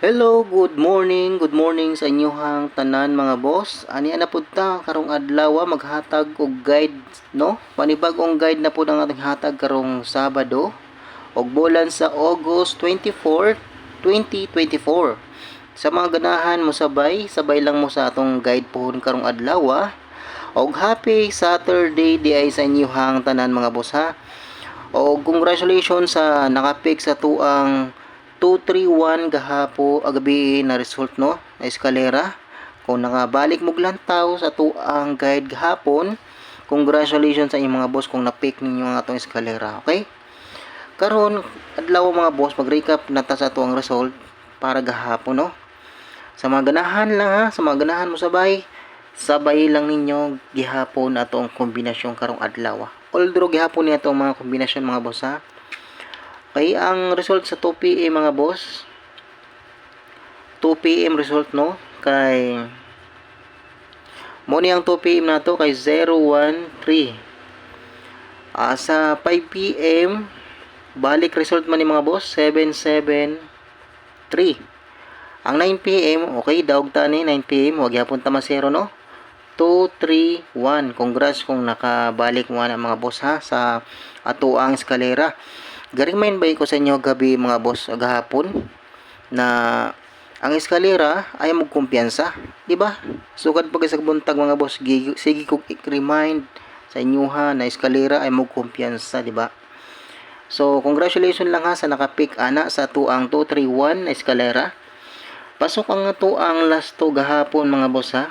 Hello, good morning, good morning sa inyohang tanan mga boss. Ani na pud ta karong adlaw ah, maghatag og guide, no? Panibagong guide na pud ang ating hatag karong Sabado og bulan sa August 24, 2024. Sa mga ganahan mo sabay, sabay lang mo sa atong guide pohon karong adlaw ah. Og happy Saturday di ay sa inyohang tanan mga boss ha. O congratulations sa nakapik sa tuang 231 gahapo agabi na result no? Na eskalera. Kung nakabalik mo lantaw sa tuang guide gahapon congratulations sa inyong mga boss kung na-pick ninyo ang atong eskalera okay? Karon adlaw mga boss mag-recap na ta sa tuang result para gahapon no? Sa mga ganahan lang ha? Sa mga ganahan mo sabay sabay lang ninyo gihapon atong kombinasyon karong adlaw although gihapon niya atong mga kombinasyon mga boss ha Okay, ang result sa 2 PM mga boss. 2 PM result no kay mo ni ang 2 PM na to kay 013. Ah, sa 5 PM balik result man ni mga boss 773. Ang 9 PM okay dawg ta ni 9 PM wag yapon ta masero no. 231. Congrats kung nakabalik mo na mga boss ha sa ato ang eskalera. Garing main ba ko sa inyo gabi mga boss gahapon na ang eskalera ay mo kumpiyansa, di ba? Sugad pag sa buntag mga boss, sige kog i-remind sa inyo ha na eskalera ay mo kumpiyansa, di ba? So, congratulations lang ha sa nakapick ana sa tuang 231 na eskalera. Pasok ang ato ang last to gahapon mga boss ha.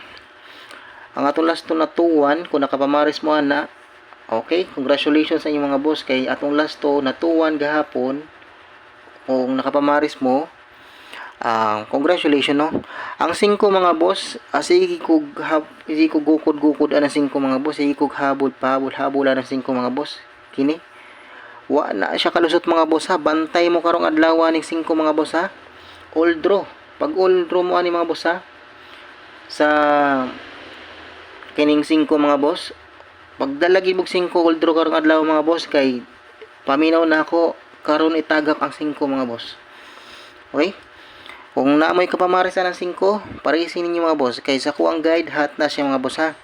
Ang atong last to na 21 kung nakapamaris mo ana Okay, congratulations sa inyong mga boss kay atong last to na 2-1 gahapon. Kung nakapamaris mo, uh, congratulations no. Ang 5 mga boss, sige ko sige ko gukod gukod ang 5 mga boss, sige ko habol pahabol habol ang 5 mga boss. Kini. Wa na siya kalusot mga boss ha. Bantay mo karong adlaw ning 5 mga boss ha. All draw. Pag all draw mo ani mga boss ha. Sa kining 5 mga boss, Pagdalagi mog 5 gold draw karong adlaw mga boss kay paminaw na ako karon itagak ang 5 mga boss. Okay? Kung naamoy ka pamarisan ng 5, parisin ninyo mga boss kay sa ko ang guide hat na siya mga boss ha.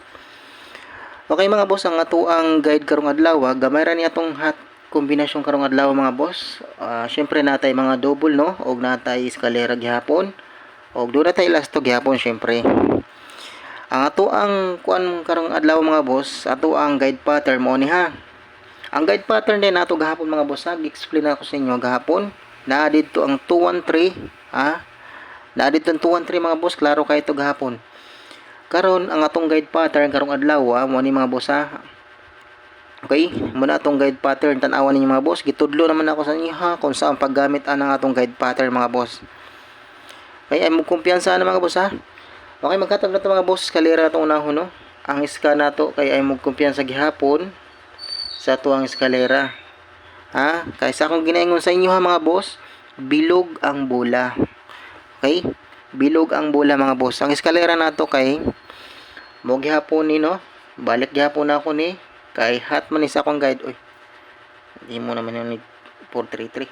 Okay mga boss, ang ato ang guide karong adlaw, gamay ra ni atong hat kombinasyon karong adlaw mga boss. Uh, syempre natay mga double no, og natay eskalera gihapon. Og do natay last to gihapon syempre. Ang ato ang kuan karong adlaw mga boss, ato ang guide pattern mo ni ha. Ang guide pattern din nato gahapon mga boss, nag-explain ako sa inyo gahapon. Na dito ang 213, ha? Na dito ang 213 mga boss, klaro kay ito gahapon. Karon ang atong guide pattern karong adlaw ha, mo ni mga boss ha. Okay, muna atong guide pattern tan-awan ninyo mga boss. Gitudlo naman ako sa inyo ha kung saan paggamit anang atong guide pattern mga boss. Okay, ay mo kumpiyansa na mga boss ha. Okay, magkatag na ito mga boss, kalera itong unahon, no? Ang iska na to, kay ay magkumpiyansa gihapon sa tuang eskalera. Ha? Kaysa akong ginaingon sa inyo ha mga boss, bilog ang bola. Okay? Bilog ang bola mga boss. Ang eskalera na to kay mo gihapon ni no. Balik gihapon ako ni kay hat man isa akong guide. Oy. Hindi mo naman yung 433.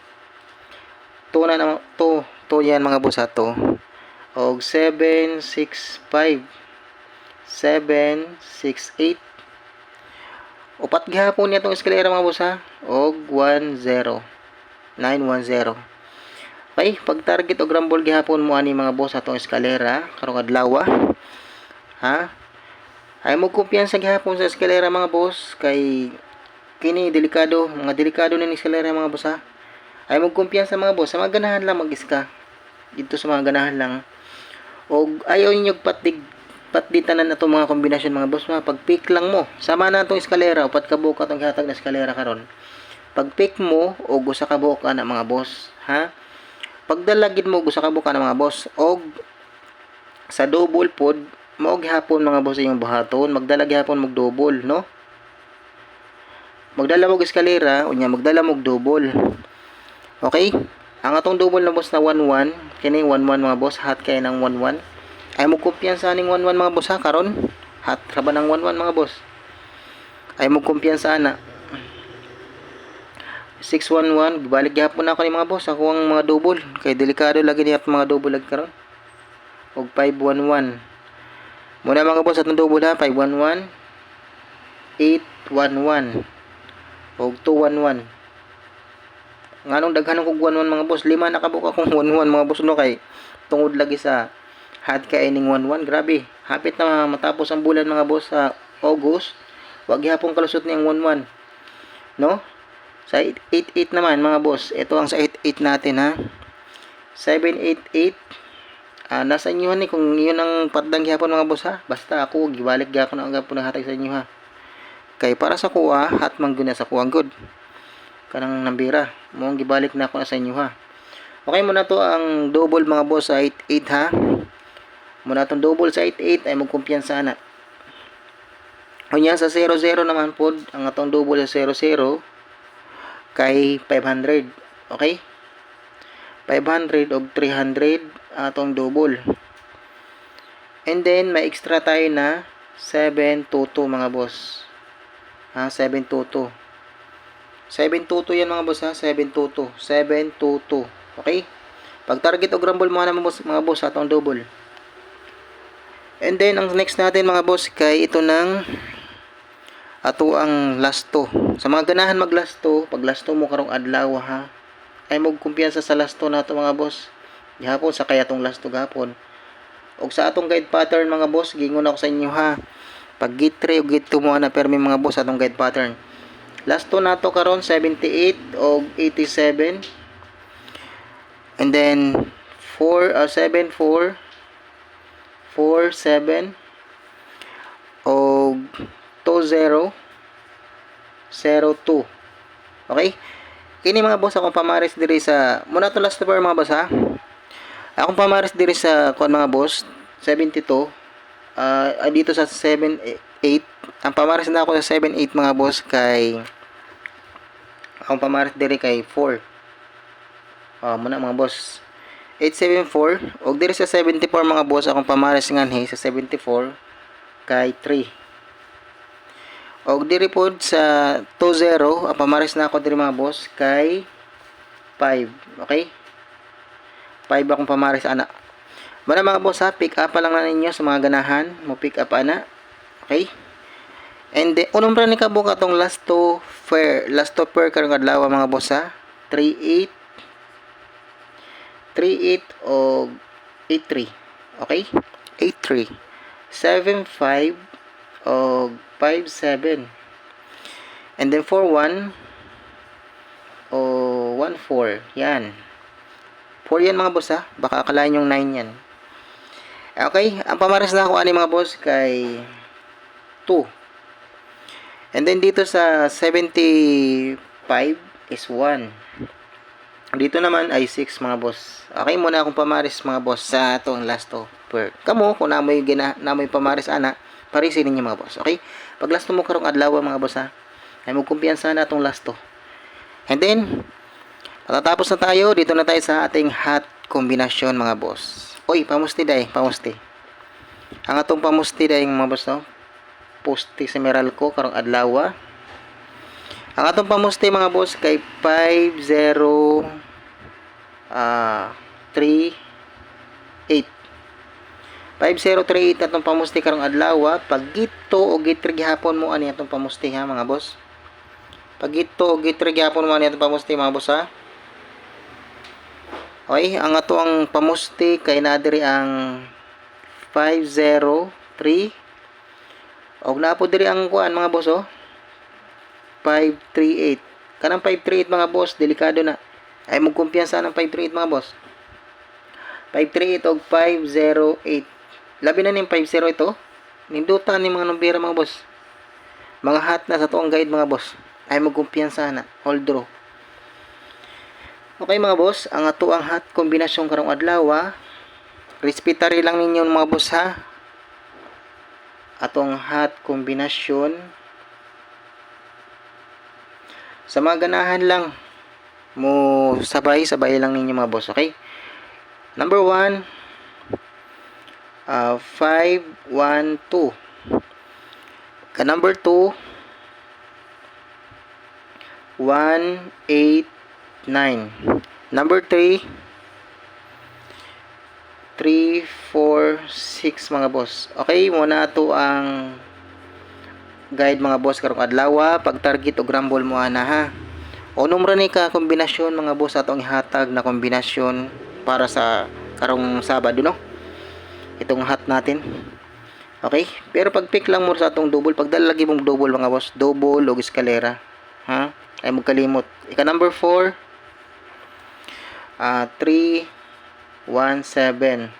To na naman to, to yan mga boss ha to og 765 768 upat gihapon niya tong eskalera mga boss ha? Og 10 910 Okay, pag target og rumble gihapon mo ani mga boss atong eskalera. Karong adlaw ha? Ay mo kumpiyansa gihapon sa eskalera mga boss kay kini delikado mga delikado ni eskalera mga boss ha? Ay mo kumpiyansa mga boss sa mga ganahan lang mag-iska. Dito sa mga ganahan lang og ayaw ninyo patig patditanan na itong mga kombinasyon mga boss mga pag pick lang mo. Sama na itong eskalera upat ka buka itong hatag na eskalera karon. Pag pick mo o gusa ka buka na mga boss ha? Pagdalagid mo gusa ka buka na mga boss og sa double pod mo hapon mga boss yung buhaton. Magdala gihapon mag double no? Magdala mo eskalera unya magdala mo double. Okay ang atong double na boss na 1-1, kini 1-1 mga boss, hot kay ng 1-1. Ay mo kumpiyansa ning 1-1 mga boss ha karon. Hot ra ba ng 1-1 mga boss? Ay mo kumpiyansa na. 611 balik gyapon na ako ni mga boss ako ang mga double kay delikado lagi niya mga double lag karon og 511 muna mga boss atong double ha 511 811 og 211 nganong daghan kog 11 mga boss lima na kabuk akong 11 mga boss no kay tungod lagi sa had ka ining 11 grabe hapit na matapos ang bulan mga boss sa August wag gyapon kalusot niyang 11 no sa 888 naman mga boss, ito ang sa 88 natin ha. 788 ah nasa inyo ni kung yun ang patdang gyapon mga boss ha. Basta ako gibalik gyapon ang gyapon hatag sa inyo ha. Kay para sa kuha, hat man sa kuha good. Kanang nambira, mo gibalik na ako na sa inyo ha. Okay muna to ang double mga boss sa 88 ha. Muna tong double sa 88 ay magkumpiyansa na. Kunya sa 00 naman pod, ang atong double sa 00 kay 500. Okay? 500 og 300 atong double. And then may extra tayo na 722 mga boss. Ha, 722. 722 yan mga boss ha, 722. 722. Okay? Pag target og rumble mga mga boss, mga boss atong double. And then ang next natin mga boss kay ito ng ato ang lasto. Sa mga ganahan mag lasto, pag lasto mo karong adlaw ha, ay mo kumpiyansa sa lasto nato mga boss. Gihapon sa kaya tong lasto gapon. Og sa atong guide pattern mga boss, gingon ako sa inyo ha. Pag git 3 o git 2 mo na permi mga boss atong guide pattern. Lasto nato karon 78 og 87. And then 4 uh, 7 4 4 7 og 20 02 okay? Kini mga boss akong pamaris diri sa muna to last number mga boss ha? Akong pamaris diri sa kuan mga boss 72 uh, dito sa 78 ang pamaris na ako sa 78 mga boss kay akong pamaris diri kay 4 uh, muna mga boss 874 og diri sa 74 mga boss akong pamaris nganhi sa 74 kay 3 Og diri pod sa 20, ang pamaris na ako diri mga boss kay 5. Okay? 5 akong pamaris ana. Bana mga boss ha, pick up pa lang na ninyo sa mga ganahan, mo pick up ana. Okay? And then unong ra ni kabuk atong last to fair, last to pair karong adlaw mga boss ha. 38 38 o 83. Okay? 83. 75 o 5, 7. And then for 1, o 1, 4. Yan. 4 yan mga boss ha. Baka akalain yung 9 yan. Okay. Ang pamaras na ako ani mga boss kay 2. And then dito sa 75 is 1. Dito naman ay 6 mga boss. Okay muna akong pamaris mga boss sa itong last to per. Kamo kung namoy gina namoy pamaris ana, parisin ninyo mga boss. Okay? Pag last mo karong adlaw mga boss ha, ay mo kumpiyansa na atong last to. And then, patatapos na tayo, dito na tayo sa ating hot kombinasyon mga boss. Oy, pamusti day, pamusti. Ang atong pamusti day mga boss no. Posti sa Meralco karong adlaw. Ang atong pamusti mga boss kay 50 ah 3 8 5038 atong pamusti karong adlaw pag gito o gitri gihapon mo ani atong pamusti ha mga boss? Pag gito o gitri gihapon mo ani atong pamusti mga boss ha? Okay, ang ato ang pamusti kay nadiri ang 503 og napo diri ang kuan mga boss oh 538 kanang 538 mga boss delikado na ay magkumpiyansa ng 538 mga boss 538 og 508 Labi na ning 50 ito. Nindutan ni mga numbera mga boss. Mga hat na sa tuong guide mga boss. Ay magkumpiyansa na. Hold draw. Okay mga boss, ang ato ang hat kombinasyon karong adlaw. Respetary lang ninyo mga boss ha. Atong hat kombinasyon. Sa mga ganahan lang mo sabay-sabay lang ninyo mga boss, okay? Number 1, uh, 512 ka number 2 Number 3, 3, 4, 6 mga boss. Okay, muna ito ang guide mga boss karong adlaw pag target o grumble mo ana ha. O numero ni ka kombinasyon mga boss atong ihatag na kombinasyon para sa karong Sabado no. Itong hat natin. Okay? Pero pag pick lang mo sa atong double, pag dala lagi mong double mga boss, double o eskalera. Ha? Ay mo kalimot. Ika number 4 ah 3 1 7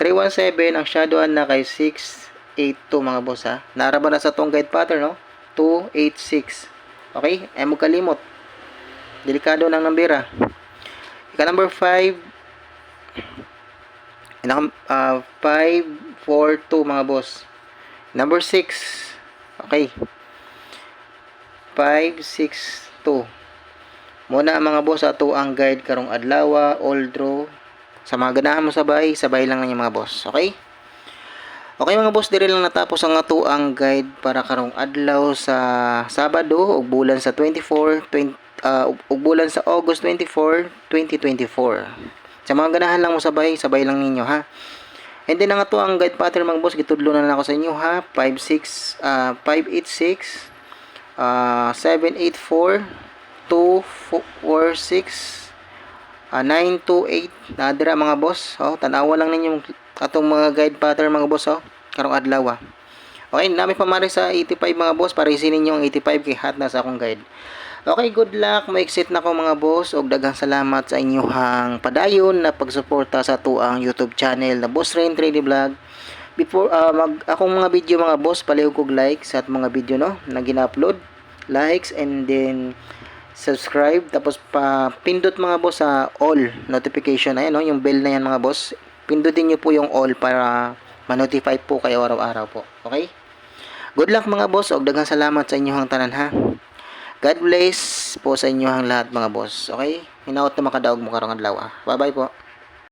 317 ang shadowhan na kay 682 mga boss ha. Naraba na sa tong guide pattern no. 286. Okay? Ay mo kalimot. Delikado ng nambira. Ika number 5 Inakam, uh, 5, 4, 2 mga boss. Number 6. Okay. 5, 6, 2. Muna mga boss ato ang guide karong adlaw, all draw. Sa mga ganahan mo sabay, sabay lang yung mga boss. Okay? Okay mga boss, diri lang natapos ang ato ang guide para karong adlaw sa Sabado ug bulan sa 24, 20, uh, ug bulan sa August 24, 2024. Sa mga ganahan lang mo sabay, sabay lang ninyo ha. And then ang ato ang guide pattern mga boss, gitudlo na lang ako sa inyo ha. 56 uh, 586 uh, 784 246 uh, 928 nadira mga boss. Oh, tanawa lang ninyo atong mga guide pattern mga boss oh. Karong adlaw. ah. Okay, nami pa mari sa 85 mga boss para isinin niyo ang 85 kay hat na sa akong guide. Okay, good luck. May exit na ko mga boss og daghang salamat sa inyong padayon na pagsuporta sa tuang YouTube channel na Boss Rain 3D Vlog. Before ah, mag akong mga video mga boss, palihog kog like sa at mga video no na gina-upload, likes and then subscribe tapos pa pindot mga boss sa all notification ayan no yung bell na yan mga boss. Pindutin niyo po yung all para ma-notify po kayo araw-araw po. Okay? Good luck mga boss og daghang salamat sa inyong tanan ha. God bless po sa inyo ang lahat mga boss. Okay? Hinaot na makadaog mo karong adlaw. Bye-bye po.